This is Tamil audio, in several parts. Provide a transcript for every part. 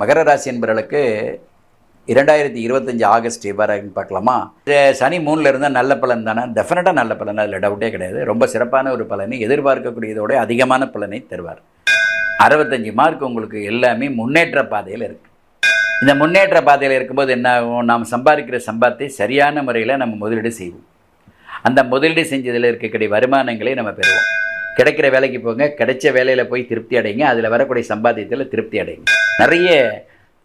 மகர ராசி என்பவர்களுக்கு இரண்டாயிரத்தி இருபத்தஞ்சி ஆகஸ்ட் எவ்வாறான்னு பார்க்கலாமா? சனி மூணில் இருந்தால் நல்ல பலன் தானே? டெஃபினட்டாக நல்ல பலன் அதில் டவுட்டே கிடையாது. ரொம்ப சிறப்பான ஒரு பலனை எதிர்பார்க்கக்கூடியதோட அதிகமான பலனை தருவார். அறுபத்தஞ்சி மார்க் உங்களுக்கு எல்லாமே முன்னேற்ற பாதையில் இருக்குது இந்த முன்னேற்ற பாதையில் இருக்கும்போது என்ன ஆகும்? நாம் சம்பாதிக்கிற சம்பாத்தை சரியான முறையில் நம்ம முதலீடு செய்வோம். அந்த முதலீடு செஞ்சதில் இருக்கக்கூடிய வருமானங்களை நம்ம பெறுவோம். கிடைக்கிற வேலைக்கு போங்க கிடைச்ச வேலையில் போய் திருப்தி அடைங்க அதில் வரக்கூடிய சம்பாத்தியத்தில் திருப்தி அடைங்க. நிறைய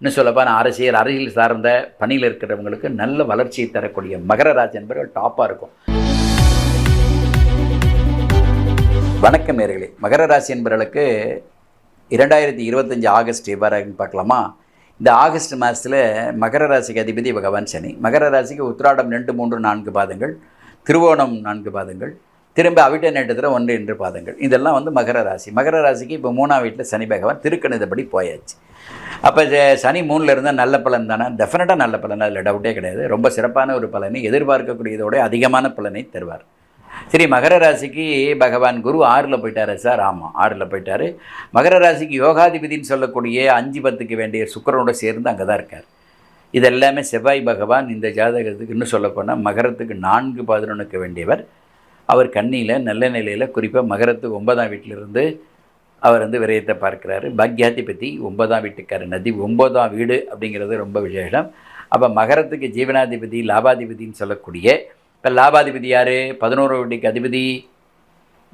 இன்னும் நான் அரசியல் அரசியல் சார்ந்த பணியில் இருக்கிறவங்களுக்கு நல்ல வளர்ச்சியை தரக்கூடிய மகர ராசி என்பவர்கள் டாப்பாக இருக்கும். வணக்கம் நேர்களே. மகர ராசி என்பவர்களுக்கு இரண்டாயிரத்தி இருபத்தஞ்சி ஆகஸ்ட் எவ்வாறான்னு பார்க்கலாமா? இந்த ஆகஸ்ட் மாதத்தில் மகர ராசிக்கு அதிபதி பகவான் சனி. மகர ராசிக்கு உத்திராடம் ரெண்டு மூன்று நான்கு பாதங்கள் திருவோணம் நான்கு பாதங்கள் திரும்ப அவிட்ட நேற்றத்தில் ஒன்று என்று பாதங்கள். இதெல்லாம் வந்து மகர ராசி. மகர ராசிக்கு இப்போ மூணாம் வீட்டில் சனி பகவான் திருக்கணிதப்படி போயாச்சு. அப்போ சனி மூணில் இருந்தால் நல்ல பலன் தானே? டெஃபினட்டாக நல்ல பலன்? அதில் டவுட்டே கிடையாது. ரொம்ப சிறப்பான ஒரு பலனை எதிர்பார்க்கக்கூடியதோட அதிகமான பலனை தருவார். சரி மகர ராசிக்கு பகவான் குரு ஆறில் போயிட்டார் சார். ஆமாம் ஆறில் போயிட்டார். மகர ராசிக்கு யோகாதிபதினு சொல்லக்கூடிய அஞ்சு பத்துக்கு வேண்டிய சுக்கரனோட சேர்ந்து அங்கே தான் இருக்கார். இதெல்லாமே செவ்வாய் பகவான் இந்த ஜாதகத்துக்கு இன்னும் சொல்லப்போனால் மகரத்துக்கு நான்கு பதினொன்றுக்கு வேண்டியவர். அவர் கண்ணியில் நல்ல நிலையில் குறிப்பாக மகரத்துக்கு ஒன்பதாம் வீட்டிலிருந்து அவர் வந்து விரயத்தை பார்க்குறாரு. பாக்யாதிபதி ஒன்பதாம் வீட்டுக்காரர். நதி ஒன்பதாம் வீடு அப்படிங்கிறது ரொம்ப விசேஷம். அப்போ மகரத்துக்கு ஜீவனாதிபதி லாபாதிபதின்னு சொல்லக்கூடிய இப்போ லாபாதிபதி யார்? பதினோரு வீட்டுக்கு அதிபதி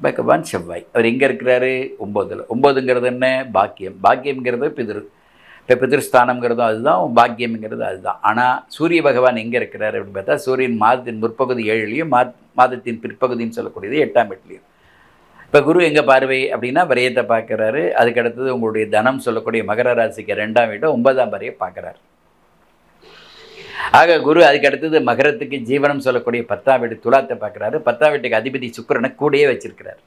பகவான் செவ்வாய். அவர் எங்கே இருக்கிறாரு? ஒம்போதில். ஒம்போதுங்கிறது என்ன? பாக்கியம். பாக்கியம்ங்கிறது பிதிரு. இப்போ பிதிருஸ்தானம்ங்கிறதும் அதுதான் பாக்கியம்ங்கிறது அதுதான். ஆனால் சூரிய பகவான் எங்கே இருக்கிறார் அப்படின்னு பார்த்தா சூரியன் மாதத்தின் முற்பகுதி ஏழுலையும் மா மாதத்தின் பிற்பகுதின்னு சொல்லக்கூடியது எட்டாம் எட்டுலையும். இப்போ குரு எங்கே பார்வை அப்படின்னா விரயத்தை பார்க்குறாரு. அதுக்கு அடுத்தது உங்களுடைய தனம் சொல்லக்கூடிய மகர ராசிக்கு ரெண்டாம் வீட்டை ஒன்பதாம் வரையை பார்க்குறாரு. ஆக குரு அதுக்கு அடுத்தது மகரத்துக்கு ஜீவனம் சொல்லக்கூடிய பத்தாம் வீடு துலாத்தை பார்க்குறாரு. பத்தாம் வீட்டுக்கு அதிபதி சுக்கரனை கூடயே வச்சிருக்கிறார்.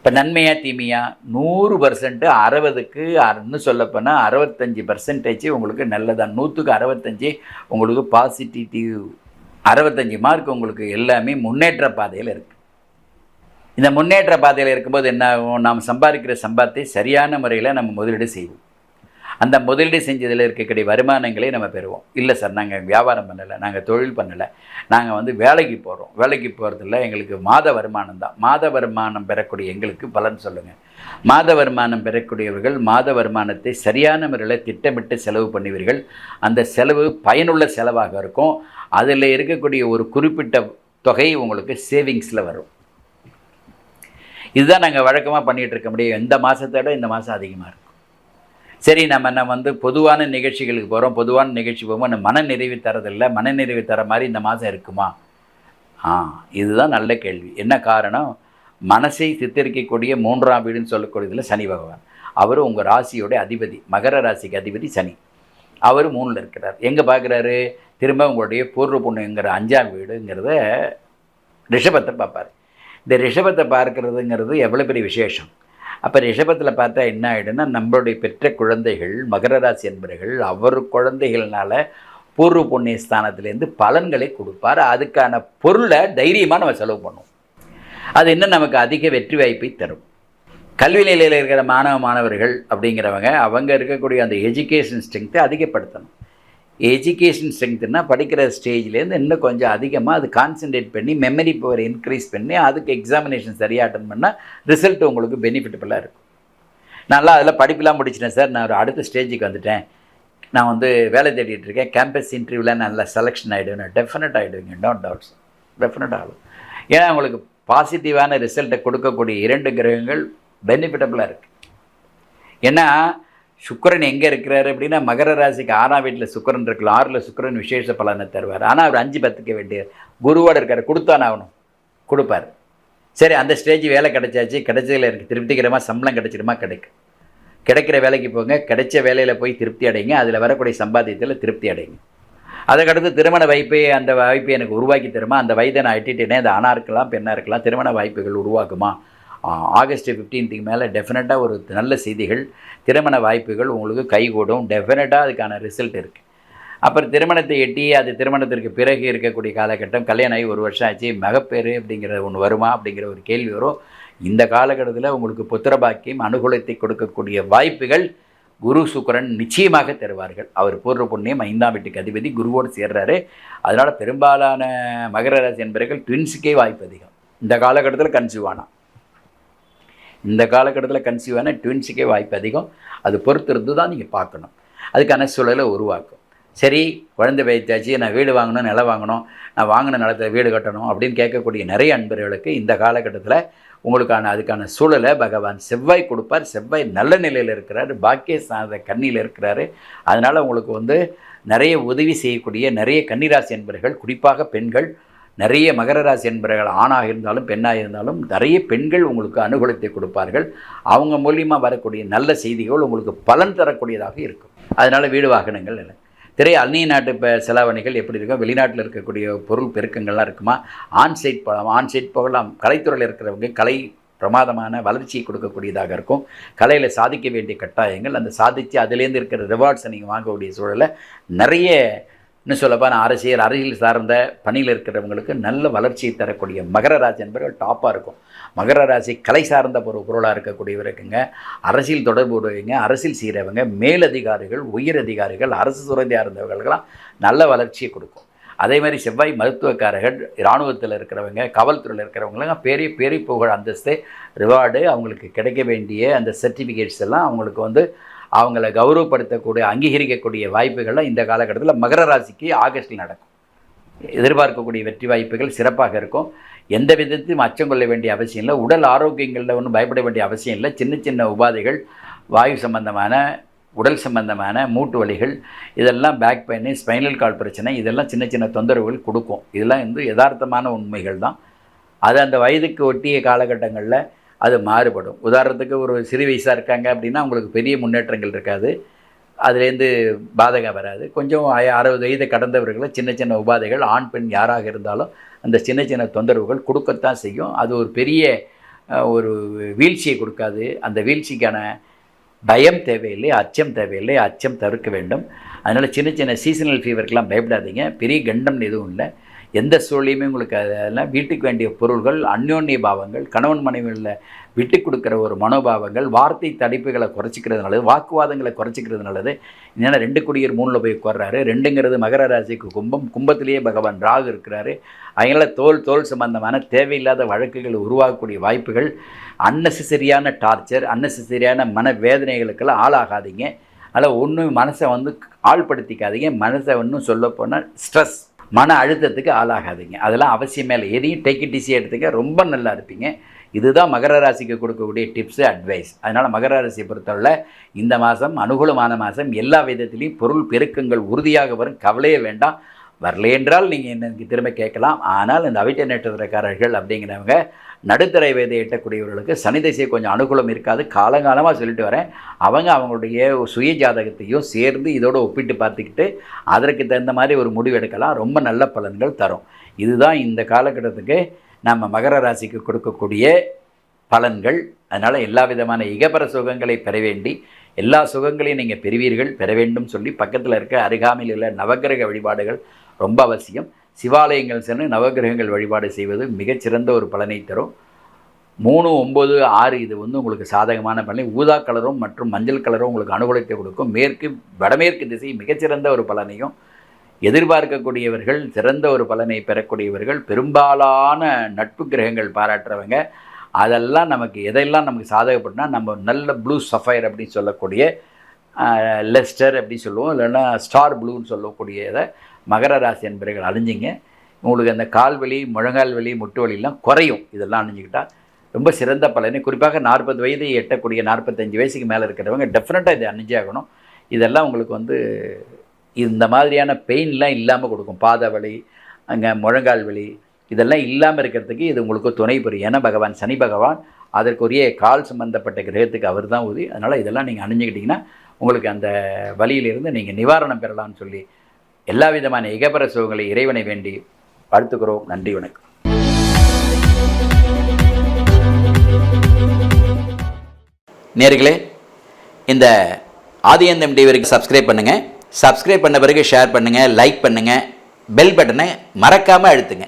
இப்போ நன்மையா தீமையா? நூறு பர்சன்ட்டு அறுபதுக்கு இன்னும் சொல்லப்போனால் அறுபத்தஞ்சி பர்சன்டேஜ் உங்களுக்கு நல்லதான் நூற்றுக்கு அறுபத்தஞ்சி உங்களுக்கு பாசிட்டிவ் அறுபத்தஞ்சி மார்க் உங்களுக்கு எல்லாமே முன்னேற்ற பாதையில் இருக்குது இந்த முன்னேற்ற பாதையில் இருக்கும்போது என்ன ஆகும்? நாம் சம்பாதிக்கிற சம்பாத்தை சரியான முறையில் நம்ம முதலீடு செய்வோம். அந்த முதலீடு செஞ்சதில் இருக்கக்கூடிய வருமானங்களை நம்ம பெறுவோம். இல்லை சார் நாங்கள் வியாபாரம் பண்ணலை நாங்கள் தொழில் பண்ணலை. நாங்கள் வந்து வேலைக்கு போகிறோம் வேலைக்கு போகிறதில்ல எங்களுக்கு மாத வருமானம் தான். மாத வருமானம் பெறக்கூடிய எங்களுக்கு பலன் சொல்லுங்கள் மாத வருமானம் பெறக்கூடியவர்கள் மாத வருமானத்தை சரியான முறையில் திட்டமிட்டு செலவு பண்ணுவீர்கள். அந்த செலவு பயனுள்ள செலவாக இருக்கும். அதில் இருக்கக்கூடிய ஒரு குறிப்பிட்ட தொகை உங்களுக்கு சேவிங்ஸில் வரும். இதுதான் நாங்கள் வழக்கமாக பண்ணிகிட்டு இருக்க முடியும். இந்த மாதத்தை விட இந்த மாதம் அதிகமாக இருக்கும். சரி நம்ம நம்ம வந்து பொதுவான நிகழ்ச்சிகளுக்கு போகிறோம் பொதுவான நிகழ்ச்சி போகும்போது மன நிறைவு தரதில்லை. மன நிறைவு தர மாதிரி இந்த மாதம் இருக்குமா? ஆ இதுதான் நல்ல கேள்வி. என்ன காரணம்? மனசை சித்தரிக்கக்கூடிய மூன்றாம் வீடுன்னு சொல்லக்கூடியதில் சனி பகவான். அவர் உங்கள் ராசியோட அதிபதி. மகர ராசிக்கு அதிபதி சனி. அவர் மூணில் இருக்கிறார். எங்கே பார்க்குறாரு திரும்ப உங்களுடைய பூர்வ புண்ணியங்கிற அஞ்சாம் வீடுங்கிறத ரிஷபத்தை பார்ப்பார். இந்த ரிஷபத்தை பார்க்கறதுங்கிறது எவ்வளோ பெரிய விசேஷம்? அப்போ ரிஷபத்தில் பார்த்தா என்ன ஆகிடும்னா நம்மளுடைய பெற்ற குழந்தைகள் மகர ராசி என்பவர்கள் அவர் குழந்தைகள்னால பூர்வ புண்ணிய ஸ்தானத்துலேருந்து பலன்களை கொடுப்பார். அதுக்கான பொருளை தைரியமாக நம்ம செலவு பண்ணுவோம். அது இன்னும் நமக்கு அதிக வெற்றி வாய்ப்பை தரும். கல்வி நிலையில் இருக்கிற மாணவ மாணவர்கள் அப்படிங்கிறவங்க அவங்க இருக்கக்கூடிய அந்த எஜுகேஷன் ஸ்ட்ரெங்க்த்தை அதிகப்படுத்தணும். எஜுகேஷன் ஸ்ட்ரென்த்னா படிக்கிற ஸ்டேஜ்லேருந்து இன்னும் கொஞ்சம் அதிகமாக அது கான்சென்ட்ரேட் பண்ணி மெமரி பவர் இன்க்ரீஸ் பண்ணி அதுக்கு எக்ஸாமினேஷன் சரியாக அட்டன் பண்ணால் ரிசல்ட் உங்களுக்கு பெனிஃபிட்டபுளாக இருக்கும். நல்லா அதில் படிப்பெலாம் முடிச்சிட்டேன் சார். நான் ஒரு அடுத்த ஸ்டேஜுக்கு வந்துட்டேன். நான் வந்து வேலை தேடிட்டு இருக்கேன். கேம்பஸ் இன்டர்வியூவில் நல்லா செலெக்ஷன் ஆகிடுவேன் டெஃபினட் ஆகிடுவீங்க டோன்ட் டவுட்ஸ் டெஃபினட் ஆகும் ஏன்னா உங்களுக்கு பாசிட்டிவான ரிசல்ட்டை கொடுக்கக்கூடிய இரண்டு கிரகங்கள் பெனிஃபிட்டபுளாக இருக்குது ஏன்னா சுக்கரன் எங்கே இருக்கிறாரு அப்படின்னா மகர ராசிக்கு ஆறாம் வீட்டில் சுக்கரன் இருக்கலாம். ஆறில் சுக்கரன் விசேஷ பலனை தருவார். ஆனால் அவர் அஞ்சு பத்துக்க வேண்டிய குருவோட இருக்கார். கொடுத்தான் ஆகணும். கொடுப்பார். சரி அந்த ஸ்டேஜ் வேலை கிடைச்சாச்சு. கிடைச்சதில் எனக்கு திருப்திகரமாக சம்பளம் கிடைச்சிடுமா? கிடைக்கும் கிடைக்கிற வேலைக்கு போங்க. கிடைச்ச வேலையில் போய் திருப்தி அடைங்க. அதில் வரக்கூடிய சம்பாத்தியத்தில் திருப்தி அடைங்க. அதுக்கடுத்து திருமண வாய்ப்பை அந்த வாய்ப்பை எனக்கு உருவாக்கி தருமா? அந்த வயதை நான் எட்டிட்டேனே அது ஆணாக இருக்கலாம் பெண்ணாக இருக்கலாம் திருமண வாய்ப்புகள் உருவாக்குமா ஆகஸ்ட் ஃபிஃப்டீன்த்துக்கு மேலே டெஃபினட்டாக ஒரு நல்ல செய்திகள் திருமண வாய்ப்புகள் உங்களுக்கு கைகூடும். டெஃபினட்டாக அதுக்கான ரிசல்ட் இருக்குது அப்புறம் திருமணத்தை எட்டி அது திருமணத்திற்கு பிறகு இருக்கக்கூடிய காலகட்டம் கல்யாணம் ஆகி ஒரு வருஷம் ஆச்சு மகப்பேறு அப்படிங்கிற ஒன்று வருமா அப்படிங்கிற ஒரு கேள்வி வரும். இந்த காலகட்டத்தில் உங்களுக்கு புத்திர பாக்கியம் அனுகூலத்தை கொடுக்கக்கூடிய வாய்ப்புகள் குரு சுக்கரன் நிச்சயமாக தருவார்கள். அவர் பூர்வ புண்ணியம் ஐந்தாம் வீட்டுக்கு அதிபதி குருவோடு சேர்றாரு. அதனால் பெரும்பாலான மகர ராசி என்பவர்கள் ட்வின்ஸுக்கே வாய்ப்பு அதிகம். இந்த காலகட்டத்தில் கன்சீவ் ஆனால் இந்த காலகட்டத்தில் கன்சீவ் ஆனால் ட்வின்ஸுக்கே வாய்ப்பு அதிகம். அது பொறுத்திருந்து தான் நீங்கள் பார்க்கணும். அதுக்கான சூழலை உருவாக்கும். சரி குழந்தை பயிற்சியாச்சு நான் வீடு வாங்கணும் நிலம் வாங்கணும் நான் வாங்கின நிலத்தில் வீடு கட்டணும் அப்படின்னு கேட்கக்கூடிய நிறைய அன்பர்களுக்கு இந்த காலகட்டத்தில் உங்களுக்கான அதுக்கான சூழலை பகவான் செவ்வாய் கொடுப்பார். செவ்வாய் நல்ல நிலையில் இருக்கிறார் பாக்கிய சாத கண்ணியில் இருக்கிறாரு. அதனால் உங்களுக்கு வந்து நிறைய உதவி செய்யக்கூடிய நிறைய கன்னிராசி என்பர்கள் குறிப்பாக பெண்கள் நிறைய மகர ராசி என்பவர்கள் ஆணாக இருந்தாலும் பெண்ணாக இருந்தாலும் நிறைய பெண்கள் உங்களுக்கு அனுகூலத்தை கொடுப்பார்கள். அவங்க மூலியமாக வரக்கூடிய நல்ல செய்திகள் உங்களுக்கு பலன் தரக்கூடியதாக இருக்கும். அதனால் வீடு வாகனங்கள் இல்லை. திரை அந்நிய நாட்டு இப்போ செலாவணிகள் எப்படி இருக்கும் வெளிநாட்டில் இருக்கக்கூடிய பொருள் பெருக்கங்கள்லாம் இருக்குமா? ஆன்சைட் போகலாம் ஆன்சைட் போகலாம். கலைத்துறையில் இருக்கிறவங்க கலை பிரமாதமான வளர்ச்சியை கொடுக்கக்கூடியதாக இருக்கும். கலையில் சாதிக்க வேண்டிய கட்டாயங்கள் அந்த சாதித்து அதுலேருந்து இருக்கிற ரிவார்ட்ஸை நீங்கள் வாங்கக்கூடிய சூழலை நிறைய இன்னும் சொல்லப்போனா அரசியல் அரசியல் சார்ந்த பணியில் இருக்கிறவங்களுக்கு நல்ல வளர்ச்சியை தரக்கூடிய மகர ராசி என்பவர்கள் டாப்பாக இருக்கும். மகர ராசி கலை சார்ந்த ஒரு பொருளாக இருக்கக்கூடியவருக்குங்க அரசியல் தொடர்பு உடையவங்க அரசியல் செய்கிறவங்க மேலதிகாரிகள் உயர் அதிகாரிகள் அரசு துறையாக இருந்தவர்களுக்கெல்லாம் நல்ல வளர்ச்சியை கொடுக்கும். அதே மாதிரி செவ்வாய் மருத்துவக்காரர்கள் இராணுவத்தில் இருக்கிறவங்க காவல்துறையில் இருக்கிறவங்களாம் பெரிய பெரிய புகழ் அந்தஸ்து ரிவார்டு அவங்களுக்கு கிடைக்க வேண்டிய அந்த சர்டிஃபிகேட்ஸ் எல்லாம் அவங்களுக்கு வந்து அவங்கள கௌரவப்படுத்தக்கூடிய அங்கீகரிக்கக்கூடிய வாய்ப்புகள்லாம் இந்த காலகட்டத்தில் மகர ராசிக்கு ஆகஸ்டில் நடக்கும். எதிர்பார்க்கக்கூடிய வெற்றி வாய்ப்புகள் சிறப்பாக இருக்கும். எந்த விதத்தையும் அச்சம் கொள்ள வேண்டிய அவசியம் இல்லை. உடல் ஆரோக்கியங்களில் ஒன்றும் பயப்பட வேண்டிய அவசியம் இல்லை. சின்ன சின்ன உபாதைகள் வாயு சம்பந்தமான உடல் சம்பந்தமான மூட்டு வலிகள் இதெல்லாம் பேக் பெயின் ஸ்பைனல் கால் பிரச்சனை இதெல்லாம் சின்ன சின்ன தொந்தரவுகள் கொடுக்கும். இதெல்லாம் வந்து யதார்த்தமான உண்மைகள் தான். அது அந்த வயதுக்கு ஒட்டிய காலகட்டங்களில் அது மாறுபடும். உதாரணத்துக்கு ஒரு சிறு வயசாக இருக்காங்க அப்படின்னா உங்களுக்கு பெரிய முன்னேற்றங்கள் இருக்காது. அதுலேருந்து பாதகம் வராது. கொஞ்சம் அறுபது வயது கடந்தவர்களை சின்ன சின்ன உபாதைகள் ஆண் பெண் யாராக இருந்தாலும் அந்த சின்ன சின்ன தொந்தரவுகள் கொடுக்கத்தான் செய்யும். அது ஒரு பெரிய ஒரு வீழ்ச்சியை கொடுக்காது. அந்த வீழ்ச்சிக்கான பயம் தேவையில்லை அச்சம் தேவையில்லை அச்சம் தவிர்க்க வேண்டும். அதனால் சின்ன சின்ன சீசனல் ஃபீவருக்கெல்லாம் பயப்படாதீங்க. பெரிய கண்டம் எதுவும் இல்லை. எந்த சூழலையுமே உங்களுக்கு அதெல்லாம் வீட்டுக்கு வேண்டிய பொருள்கள் அந்யோன்ய பாவங்கள் கணவன் மனைவியில் விட்டு கொடுக்குற ஒரு மனோபாவங்கள் வார்த்தை தடிப்புகளை குறைச்சிக்கிறது நல்லது வாக்குவாதங்களை குறைச்சிக்கிறது நல்லது. ஏன்னா ரெண்டு குடியர் மூணில் போய் உட்கார்றாரு. ரெண்டுங்கிறது மகர ராசிக்கு கும்பம். கும்பத்திலேயே பகவான் ராகு இருக்கிறாரு. அதனால தோல் தோல் சம்பந்தமான தேவையில்லாத வழக்குகள் உருவாகக்கூடிய வாய்ப்புகள் அன்னெசரியான டார்ச்சர் அன்னெசரியான மன வேதனைகளுக்கெல்லாம் ஆளாகாதீங்க. அதனால் ஒன்றும் மனசை வந்து ஆள்படுத்திக்காதீங்க. மனசை ஒன்றும் சொல்லப்போனால் ஸ்ட்ரெஸ் மன அழுத்தத்துக்கு ஆளாகாதீங்க. அதெல்லாம் அவசியமே இல்லை. எதையும் டேக் இட் ஈஸியாக எடுத்துக்க ரொம்ப நல்லா இருப்பீங்க. இதுதான் மகர ராசிக்கு கொடுக்கக்கூடிய டிப்ஸு அட்வைஸ் அதனால் மகர ராசியை பொறுத்தவரை இந்த மாதம் அனுகூலமான மாதம் எல்லா விதத்திலையும் பொருள் பெருக்கங்கள் உறுதியாக வரும். கவலையே வேண்டாம். வரலை என்றால் நீங்கள் எனக்கு திரும்ப கேட்கலாம். ஆனால் இந்த அவிட்ட நட்சத்திரக்காரர்கள் அப்படிங்கிறவங்க நடுத்தரை வயதை எட்டக்கூடியவர்களுக்கு சனி திசை கொஞ்சம் அனுகூலம் இருக்காது. காலங்காலமாக சொல்லிட்டு வரேன். அவங்க அவங்களுடைய சுய ஜாதகத்தையும் சேர்ந்து இதோடு ஒப்பிட்டு பார்த்துக்கிட்டு அதற்கு தகுந்த மாதிரி ஒரு முடிவு எடுக்கலாம். ரொம்ப நல்ல பலன்கள் தரும். இதுதான் இந்த காலகட்டத்துக்கு நம்ம மகர ராசிக்கு கொடுக்கக்கூடிய பலன்கள். அதனால் எல்லா விதமான இகபர சுகங்களை பெற வேண்டி எல்லா சுகங்களையும் நீங்கள் பெறுவீர்கள் பெற வேண்டும் சொல்லி பக்கத்தில் இருக்க அருகாமையில் உள்ள நவக்கிரக வழிபாடுகள் ரொம்ப அவசியம். சிவாலயங்கள் சென்று நவக்கிரகங்கள் வழிபாடு செய்வது மிகச்சிறந்த ஒரு பலனை தரும். மூணு ஒம்பது ஆறு இது வந்து உங்களுக்கு சாதகமான பலனை ஊதா கலரும் மற்றும் மஞ்சள் கலரும் உங்களுக்கு அனுகூலத்தை கொடுக்கும். மேற்கு வடமேற்கு திசை மிகச்சிறந்த ஒரு பலனையும் எதிர்பார்க்கக்கூடியவர்கள் சிறந்த ஒரு பலனை பெறக்கூடியவர்கள் பெரும்பாலான நட்பு கிரகங்கள் பாராட்டுறவங்க அதெல்லாம் நமக்கு எதெல்லாம் நமக்கு சாதகப்பட்டுனா நம்ம நல்ல ப்ளூ சஃபயர் அப்படின்னு சொல்லக்கூடிய லெஸ்டர் அப்படின்னு சொல்லுவோம். இல்லைன்னா ஸ்டார் ப்ளூன்னு சொல்லக்கூடியதை மகர ராசி அன்பர்கள் அணிஞ்சிங்க உங்களுக்கு அந்த கால் வலி முழங்கால் வலி முட்டு வலிலாம் குறையும். இதெல்லாம் அணிஞ்சிக்கிட்டால் ரொம்ப சிறந்த பலனை. குறிப்பாக நாற்பது வயதை எட்டக்கூடிய நாற்பத்தஞ்சு வயசுக்கு மேலே இருக்கிறவங்க டெஃபினட்டாக இதை அணிஞ்சாகணும் இதெல்லாம் உங்களுக்கு வந்து இந்த மாதிரியான பெயின்லாம் இல்லாமல் கொடுக்கும். பாத வலி அங்கே முழங்கால் வலி இதெல்லாம் இல்லாமல் இருக்கிறதுக்கு இது உங்களுக்கு துணை புரியும். ஏன்னா பகவான் சனி பகவான் அதற்குரிய கால் சம்பந்தப்பட்ட கிரகத்துக்கு அவர் தான் உதவி அதனால் இதெல்லாம் நீங்கள் அணிஞ்சுக்கிட்டிங்கன்னா உங்களுக்கு அந்த வலியிலிருந்து நீங்கள் நிவாரணம் பெறலாம்னு சொல்லி எல்லா விதமான இகபர சுகங்களை இறைவனை வேண்டி வாழ்த்துக்கிறோம் நன்றி வணக்கம். நேர்களே இந்த ஆதியந்தம் டிவிக்கு சப்ஸ்கிரைப் பண்ணுங்கள் சப்ஸ்கிரைப் பண்ண பிறகு ஷேர் பண்ணுங்கள் லைக் பண்ணுங்கள் பெல் பட்டனை மறக்காமல் அழுத்துங்க.